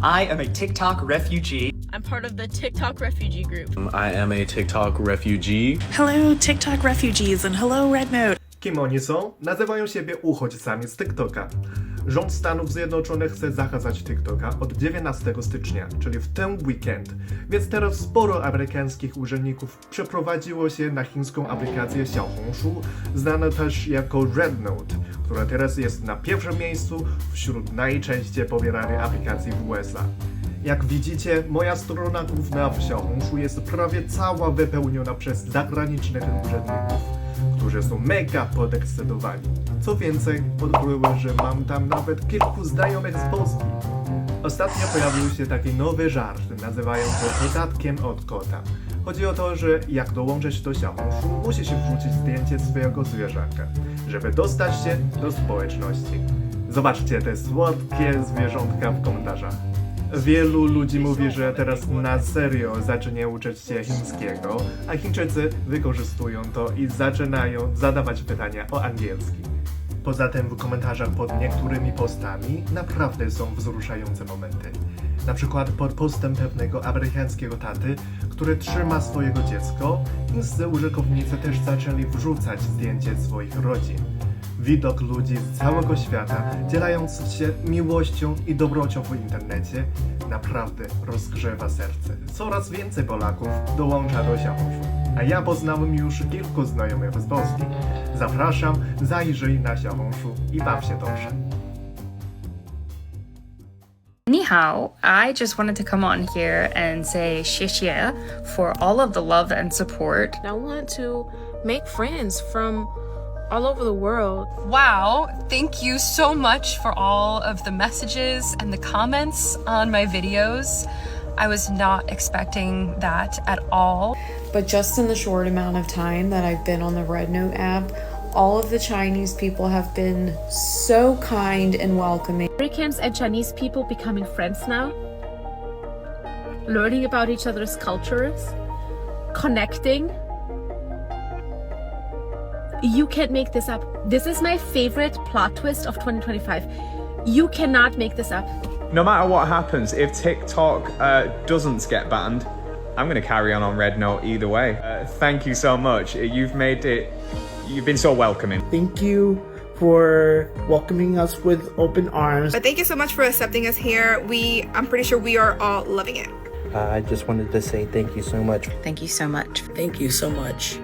I am a TikTok refugee. I'm part of the TikTok refugee group. I am a TikTok refugee. Hello, TikTok refugees, and hello, Red Note. Kim oni są? Nazywają siebie uchodźcami z TikToka. Rząd Stanów Zjednoczonych chce zakazać TikToka od 19 stycznia, czyli w ten weekend. Więc teraz sporo amerykańskich urzędników przeprowadziło się na chińską aplikację Xiaohongshu, znane też jako Red Note, która teraz jest na pierwszym miejscu wśród najczęściej pobieranych aplikacji w USA. Jak widzicie, moja strona główna w Xiaohongshu jest prawie cała wypełniona przez zagranicznych urzędników którzy są mega podekscytowani. Co więcej, odkryłem, że mam tam nawet kilku znajomych z Polski. Ostatnio pojawił się taki nowy żart, nazywają go podatkiem od kota. Chodzi o to, że jak dołączyć do Xiaohongshu, musi się wrzucić zdjęcie swojego zwierzaka, żeby dostać się do społeczności. Zobaczcie te słodkie zwierzątka w komentarzach. Wielu ludzi mówi, że teraz na serio zacznie uczyć się chińskiego, a Chińczycy wykorzystują to i zaczynają zadawać pytania o angielski. Poza tym w komentarzach pod niektórymi postami naprawdę są wzruszające momenty. Na przykład pod postem pewnego amerykańskiego taty, który trzyma swojego dziecko, chińscy użytkownicy też zaczęli wrzucać zdjęcie swoich rodzin. Widok ludzi z całego świata dzielając się miłością i dobrocią w internecie naprawdę rozgrzewa serce. Coraz więcej Polaków dołącza do Xiaohongshu, a ja poznałem już kilku znajomych z Polski. Zapraszam, zajrzyj na Xiaohongshu i baw się dobrze. Ni hao, I just wanted to come on here and say 谢谢 for all of the love and support. I want to make friends from all over the world. Wow, thank you so much for all of the messages and the comments on my videos. I was not expecting that at all. But just in the short amount of time that I've been on the Red Note app, all of the Chinese people have been so kind and welcoming. Americans and Chinese people becoming friends now, learning about each other's cultures, connecting. You can't make this up. This is my favorite plot twist of 2025. You cannot make this up. no matter what happens, if TikTok uh, doesn't get banned, I'm going to carry on on Red Note either way. Uh, thank you so much. You've made it, you've been so welcoming. Thank you for welcoming us with open arms. But thank you so much for accepting us here. We, I'm pretty sure we are all loving it. Uh, I just wanted to say thank you so much. Thank you so much. Thank you so much.